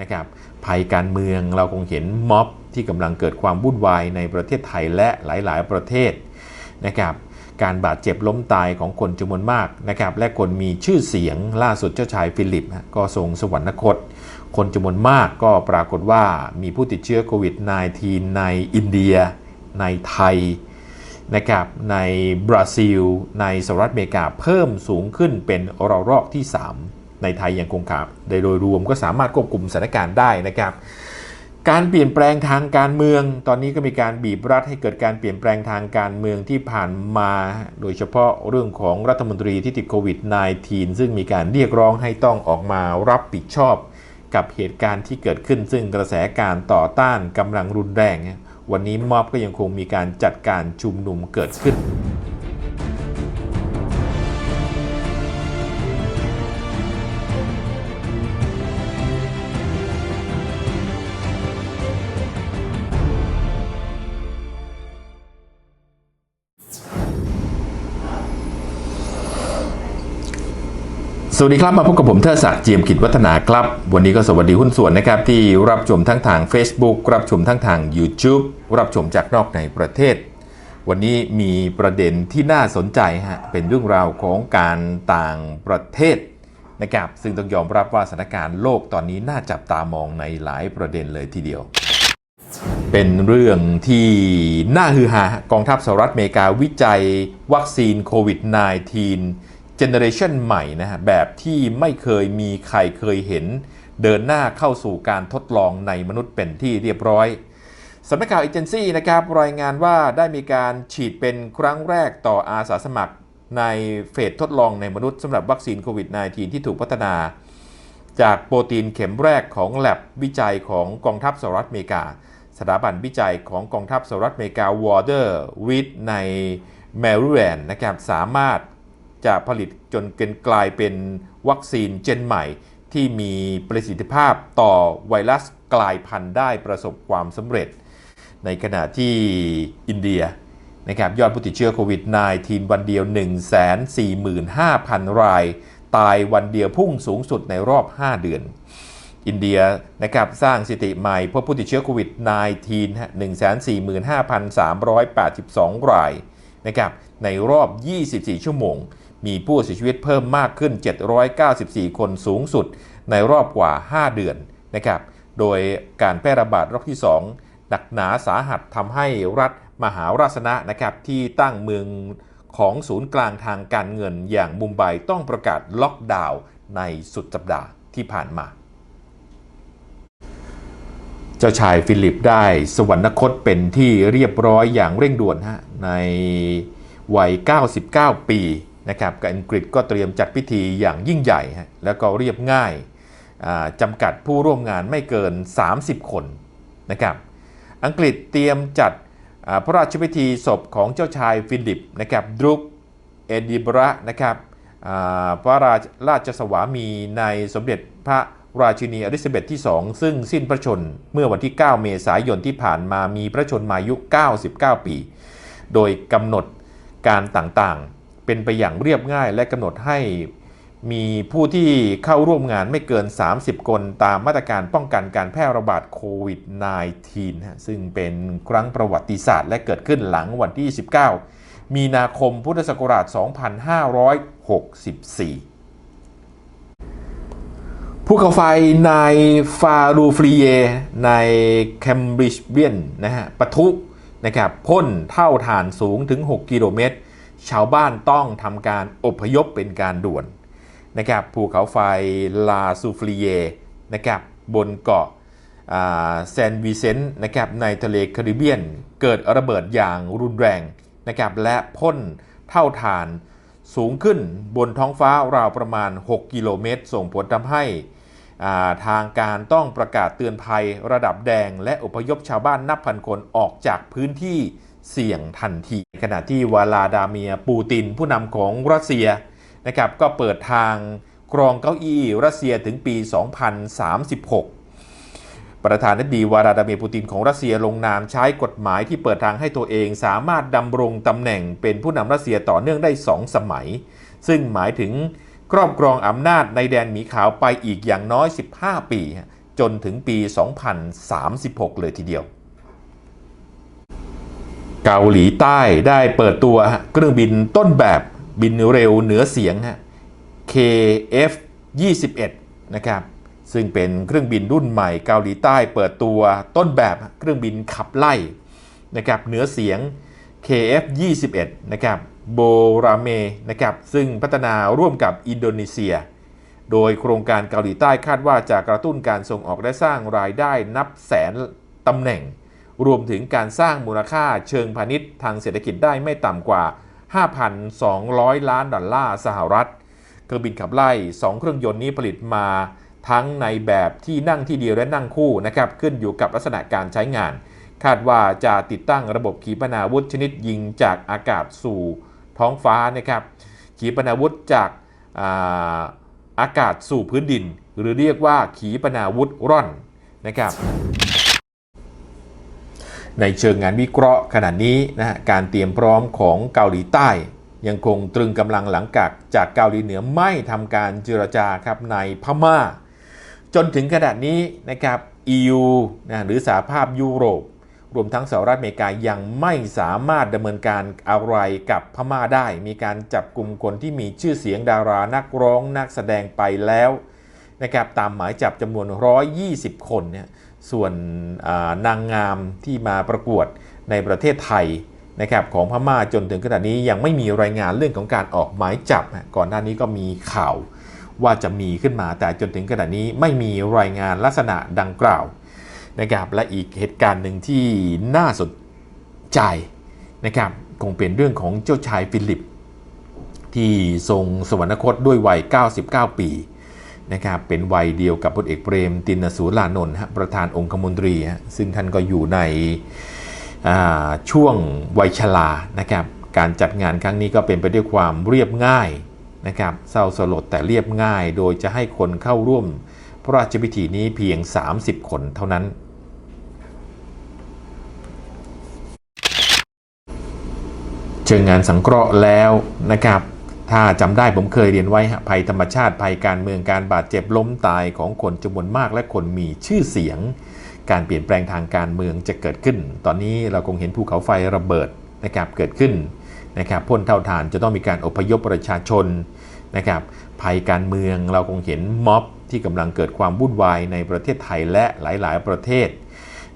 นะครับภัยการเมืองเราคงเห็นม็อบที่กำลังเกิดความวุ่นวายในประเทศไทยและหลายๆ ประเทศนะครับการบาดเจ็บล้มตายของคนจำนวนมากนะครับและคนมีชื่อเสียงล่าสุดเจ้าชายฟิลิปก็ทรงสวรรคต คนจำนวนมากก็ปรากฏว่ามีผู้ติดเชื้อโควิด -19 ในอินเดีย ในไทยนะครับในบราซิล ในสหรัฐอเมริกาเพิ่มสูงขึ้นเป็นระลอกที่ 3 ในไทยยังคงขาโดยรวมก็สามารถควบคุมสถานการณ์ได้นะครับ การเปลี่ยนแปลงทางการเมือง ตอนนี้ก็มีการบีบรัดให้เกิดการเปลี่ยนแปลงทางการเมืองที่ผ่านมา โดยเฉพาะเรื่องของรัฐมนตรีที่ติดโควิด -19 ซึ่งมีการเรียกร้องให้ต้องออกมารับผิดชอบกับเหตุการณ์ที่เกิดขึ้น ซึ่งกระแสการต่อต้านกำลังรุนแรง วันนี้ม็อบก็ยังคงมีการจัดการชุมนุมเกิดขึ้น สวัสดีครับมาพบกับผมเทิดศักดิ์เจียมกิจวัฒนาครับ วันนี้ก็สวัสดีหุ้นส่วนนะครับ ที่รับชมทั้งทาง Facebook รับชมทั้งทาง YouTube รับชมจากนอกในประเทศ วันนี้มีประเด็นที่น่าสนใจฮะเป็นเรื่องราวของการต่างประเทศนะครับซึ่งต้องยอมรับว่าสถานการณ์โลกตอนนี้น่าจับตามองในหลายประเด็นเลยทีเดียว เป็นเรื่องที่น่าฮือฮากองทัพสหรัฐอเมริกาวิจัยวัคซีนโควิด -19 เจเนอเรชันใหม่นะฮะแบบที่ไม่เคยมีใครเคยเห็น เดินหน้าเข้าสู่การทดลองในมนุษย์เป็นที่เรียบร้อยสำนักข่าวเอเจนซี่นะครับรายงานว่าได้มีการฉีดเป็นครั้งแรกต่ออาสาสมัครในเฟสทดลองในมนุษย์สำหรับวัคซีนโควิด -19 ที่ถูกพัฒนา จากโปรตีนเข็มแรกของแลบวิจัยของกองทัพสหรัฐอเมริกา สถาบันวิจัยของกองทัพสหรัฐอเมริกาวอร์เดอร์วิดในแมริแลนด์นะครับสามารถ จะผลิตจนเกินกลายเป็นวัคซีนเจนใหม่ ที่มีประสิทธิภาพต่อไวรัสกลายพันธุ์ได้ประสบความสำเร็จ ในขณะที่อินเดียนะครับยอดผู้ติดเชื้อโควิด -19 วันเดียว 145,000 ราย ตายวันเดียวพุ่งสูงสุดในรอบ 5 เดือน อินเดียนะครับสร้างสถิติใหม่พบผู้ติดเชื้อโควิด -19 145,382 รายนะครับในรอบ 24 ชั่วโมง มีผู้เสียชีวิตเพิ่มมากขึ้น 794 คนสูงสุดในรอบกว่า 5 เดือนนะครับ โดยการแพร่ระบาดรอบที่ 2 หนักหนาสาหัสทำให้รัฐมหาราชนะนะครับที่ตั้งเมืองของศูนย์กลางทางการเงินอย่างมุมไบต้องประกาศล็อกดาวน์ในสุดสัปดาห์ที่ผ่านมา เจ้าชายฟิลิปได้สวรรคตเป็นที่เรียบร้อยอย่างเร่งด่วนฮะในวัย 99 ปี นะครับกับอังกฤษก็เตรียมจัดพิธีอย่างยิ่งใหญ่ แล้วก็เรียบง่ายจำกัดผู้ร่วมงานไม่เกิน 30 คนนะครับอังกฤษเตรียมจัดพระราชพิธีศพของเจ้าชายฟิลิปนะครับดรุกเอดิบระนะครับพระราชราชสวามีในสมเด็จพระราชินีอลิซาเบธที่ 2 ซึ่งสิ้นพระชนเมื่อวันที่ 9 เมษายนที่ผ่านมามีพระชนมายุ 99 ปี โดยกำหนดการต่างๆ เป็นไปอย่างเรียบง่ายและกำหนดให้มีผู้ที่เข้าร่วมงานไม่เกิน 30 คนตามมาตรการป้องกันการแพร่ระบาดโควิด -19 ซึ่งเป็นครั้งประวัติศาสตร์ และเกิดขึ้นหลังวันที่29มีนาคมพุทธศักราช 2564ภูเขาไฟในฟารูฟรีเยในแคมบริดจ์เบียนนะฮะปะทุนะครับพ่นเท่าฐานสูงถึง 6 กิโลเมตร ชาวบ้านต้องทำการอพยพเป็นการด่วนนะครับภูเขาไฟลาซูฟรีเยนะครับบนเกาะแซนวิเซนต์นะครับในทะเลแคริบเบียน เกิดระเบิดอย่างรุนแรงนะครับและพ่นเท่าฐานสูงขึ้นบนท้องฟ้าราวประมาณ 6 กิโลเมตร ส่งผลทำให้ทางการต้องประกาศเตือนภัยระดับแดง และอพยพชาวบ้านนับพันคนออกจากพื้นที่ เสี่ยงทันที ขณะที่วลาดาเมียปูตินผู้นำของรัสเซียนะครับก็เปิดทางครองเก้าอี้รัสเซียถึงปี 2036ประธานาธิบดีวลาดาเมียร์ปูตินของรัสเซียลงนามใช้กฎหมายที่เปิดทางให้ตัวเองสามารถดำรงตำแหน่งเป็นผู้นำรัสเซียต่อเนื่องได้ 2 สมัย ซึ่งหมายถึงครอบครองอำนาจในแดนหมีขาวไปอีกอย่างน้อย 15 ปี จนถึงปี 2036 เลยทีเดียว เกาหลีใต้ได้เปิดตัวเครื่องบินต้นแบบบินเร็วเหนือเสียงฮะ KF 21นะครับซึ่งเป็นเครื่องบินรุ่นใหม่เกาหลีใต้เปิดตัวต้นแบบเครื่องบินขับไล่นะครับเหนือเสียง KF 21นะครับโบราเมนะครับซึ่งพัฒนาร่วมกับอินโดนีเซีย โดยโครงการเกาหลีใต้คาดว่าจะกระตุ้นการส่งออกและสร้างรายได้นับแสนตำแหน่ง รวมถึงการสร้างมูลค่าเชิงพาณิชย์ทางเศรษฐกิจได้ไม่ต่ำกว่า 5,200 ล้านดอลลาร์สหรัฐ เครื่องบินขับไล่ 2 เครื่องยนต์นี้ผลิตมาทั้งในแบบที่นั่งที่เดียวและนั่งคู่นะครับขึ้นอยู่กับลักษณะการใช้งาน คาดว่าจะติดตั้งระบบขีปนาวุธชนิดยิงจากอากาศสู่ท้องฟ้านะครับขีปนาวุธจากอาอากาศสู่พื้นดิน หรือเรียกว่าขีปนาวุธร่อนนะครับ ในเชิงงานวิเคราะห์ขณะนี้นะฮะการเตรียมพร้อมของเกาหลีใต้ ยังคงตรึงกำลังหลังกากจากเกาหลีเหนือไม่ทำการเจรจาครับในพม่า จนถึงขนาดนี้นะครับ EU นะหรือสหภาพยุโรป รวมทั้งสหรัฐอเมริกายังไม่สามารถดำเนินการอะไรกับพม่าได้ มีการจับกลุ่มคนที่มีชื่อเสียงดารานักร้องนักแสดงไปแล้วนะครับตามหมายจับจำนวน 120 คนเนี่ย ส่วนนางงามที่มาประกวดในประเทศไทยนะครับของพม่าจนถึงขณะนี้ยังไม่มีรายงานเรื่องของการออกหมายจับ ก่อนหน้านี้ก็มีข่าวว่าจะมีขึ้นมาแต่จนถึงขณะนี้ไม่มีรายงานลักษณะดังกล่าวนะครับและอีกเหตุการณ์หนึ่งที่น่าสนใจนะครับคงเป็นเรื่องของเจ้าชายฟิลิป ที่ทรงสวรรคตด้วยวัย 99 ปี นะครับเป็นวัยเดียวกับพลเอกเปรมตินสูรานนท์ประธานองคมนตรี ซึ่งท่านก็อยู่ในช่วงวัยชรานะครับการจัดงานครั้งนี้ก็เป็นไปด้วยความเรียบง่ายนะครับเศร้าสลดแต่เรียบง่าย โดยจะให้คนเข้าร่วมพระราชพิธีนี้เพียง 30 คนเท่านั้นเชิงงานสังเคราะห์แล้วนะครับ ถ้าจำได้ผมเคยเรียนไว้ภัยธรรมชาติภัยการเมืองการบาดเจ็บล้มตายของคนจำนวนมากและคนมีชื่อเสียง การเปลี่ยนแปลงทางการเมืองจะเกิดขึ้น ตอนนี้เราคงเห็นภูเขาไฟระเบิดนะครับเกิดขึ้นนะครับพ่นเท่าฐานจะต้องมีการอพยพประชาชนนะครับภัยการเมืองเราคงเห็นม็อบที่กำลังเกิดความวุ่นวายในประเทศไทยและหลาย ๆ ประเทศ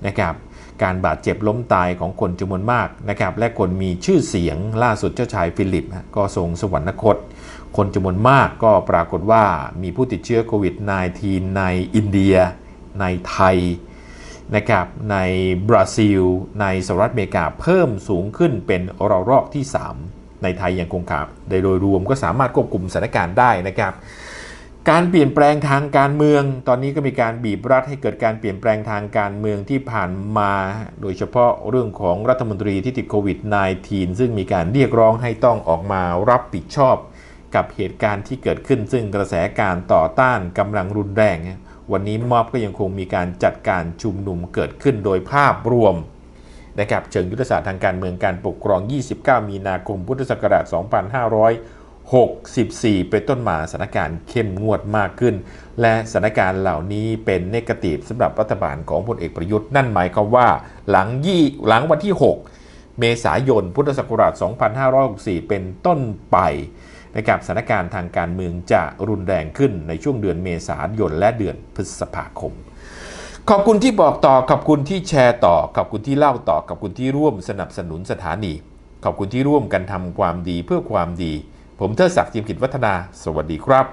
นะครับ การบาดเจ็บล้มตายของคนจำนวนมากนะครับและคนมีชื่อเสียงล่าสุดเจ้าชายฟิลิปก็ทรงสวรรคต คนจำนวนมากก็ปรากฏว่ามีผู้ติดเชื้อโควิด -19 ในอินเดีย ในไทยนะครับในบราซิล ในสหรัฐอเมริกาเพิ่มสูงขึ้นเป็นระลอกที่ 3 ในไทยยังคงขาดโดยรวมก็สามารถควบคุมสถานการณ์ได้นะครับ การเปลี่ยนแปลงทางการเมือง ตอนนี้ก็มีการบีบรัดให้เกิดการเปลี่ยนแปลงทางการเมืองที่ผ่านมา โดยเฉพาะเรื่องของรัฐมนตรีที่ติดโควิด -19 ซึ่งมีการเรียกร้องให้ต้องออกมารับผิดชอบกับเหตุการณ์ที่เกิดขึ้น ซึ่งกระแสการต่อต้านกำลังรุนแรง วันนี้ม็อบก็ยังคงมีการจัดการชุมนุมเกิดขึ้นโดยภาพรวมนะครับเชิงยุทธศาสตร์ทางการเมืองการปกครอง 29 มีนาคม พุทธศักราช 2500 64 เป็นต้นมาสถานการณ์เข้มงวดมากขึ้น และสถานการณ์เหล่านี้เป็นเนกาทีฟสำหรับรัฐบาลของพลเอกประยุทธ์นั่นหมายความว่าหลังยี่หลังวันที่ 6 เมษายนพุทธศักราช 2564 เป็นต้นไปนะครับสถานการณ์ทางการเมืองจะรุนแรงขึ้นในช่วงเดือนเมษายนและเดือนพฤษภาคม ขอบคุณที่บอกต่อ ขอบคุณที่แชร์ต่อ ขอบคุณที่เล่าต่อ ขอบคุณที่ร่วมสนับสนุนสถานี ขอบคุณที่ร่วมกันทำความดีเพื่อความดี ผมเทิดศักดิ์จิมกิจวัฒนา สวัสดีครับ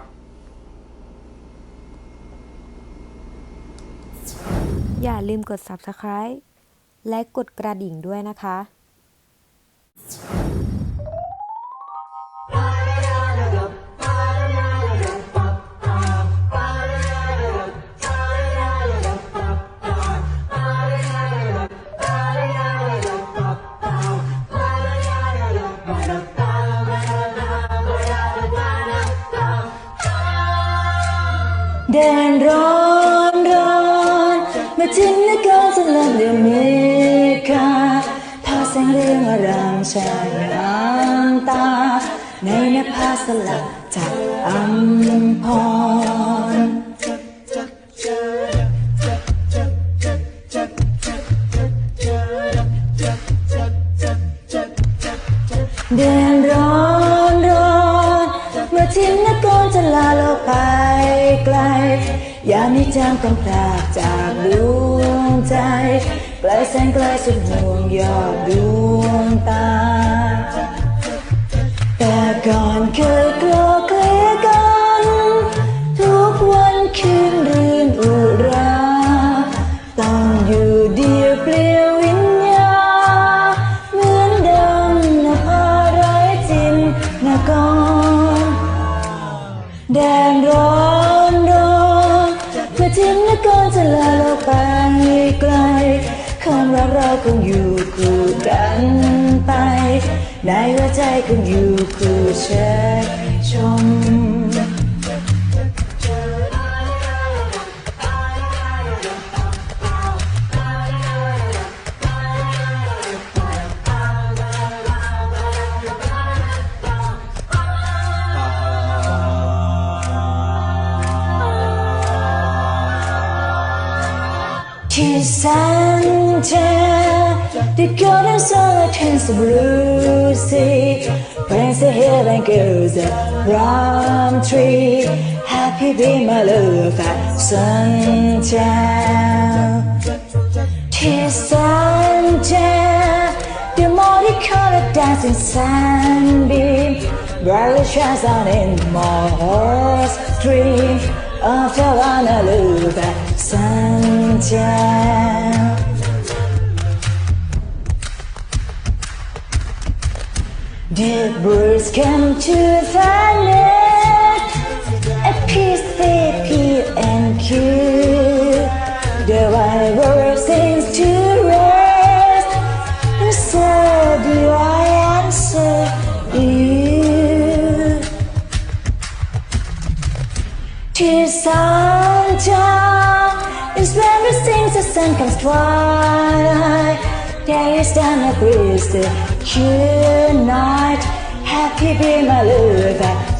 อย่าลืมกด subscribe และกดกระดิ่งด้วยนะคะ ชายน้ำตา ในนภาสลับจากอัมพร จางต้องพลากจากดวงใจไกลแสนไกลสุดห่วงยอดดวงตา แต่ก่อนเคยกลัวเกลียกัน ทุกวันคืนรื่นอุรา ต้องอยู่เดียวเปลี่ยววิญญา เหมือนดิมนะพาไร้จินนะก่อนแดนร้ ก่อนจะลาโลกไปไกลคำว่าเราคงอยู่คู่กันไปในหัวใจคงอยู่คู่เชิดชม Santa, the golden sun turns the blue sea. Brings the hill and goes the rum tree. Happy be my love at sundown. Tis Santa, the multicolored dancing sunbeam brightly shines on in my heart's dream. Until I look at sun down. Deep birds come to the land. Sun comes twilight. There is down a breeze cool night. Happy be my love at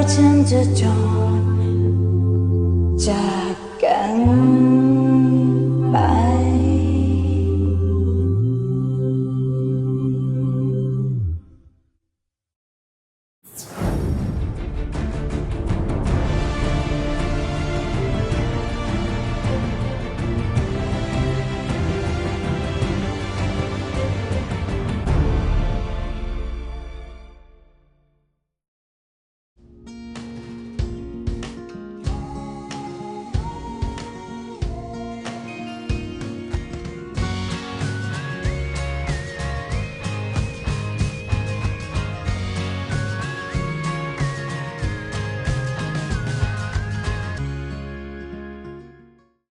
curtains are.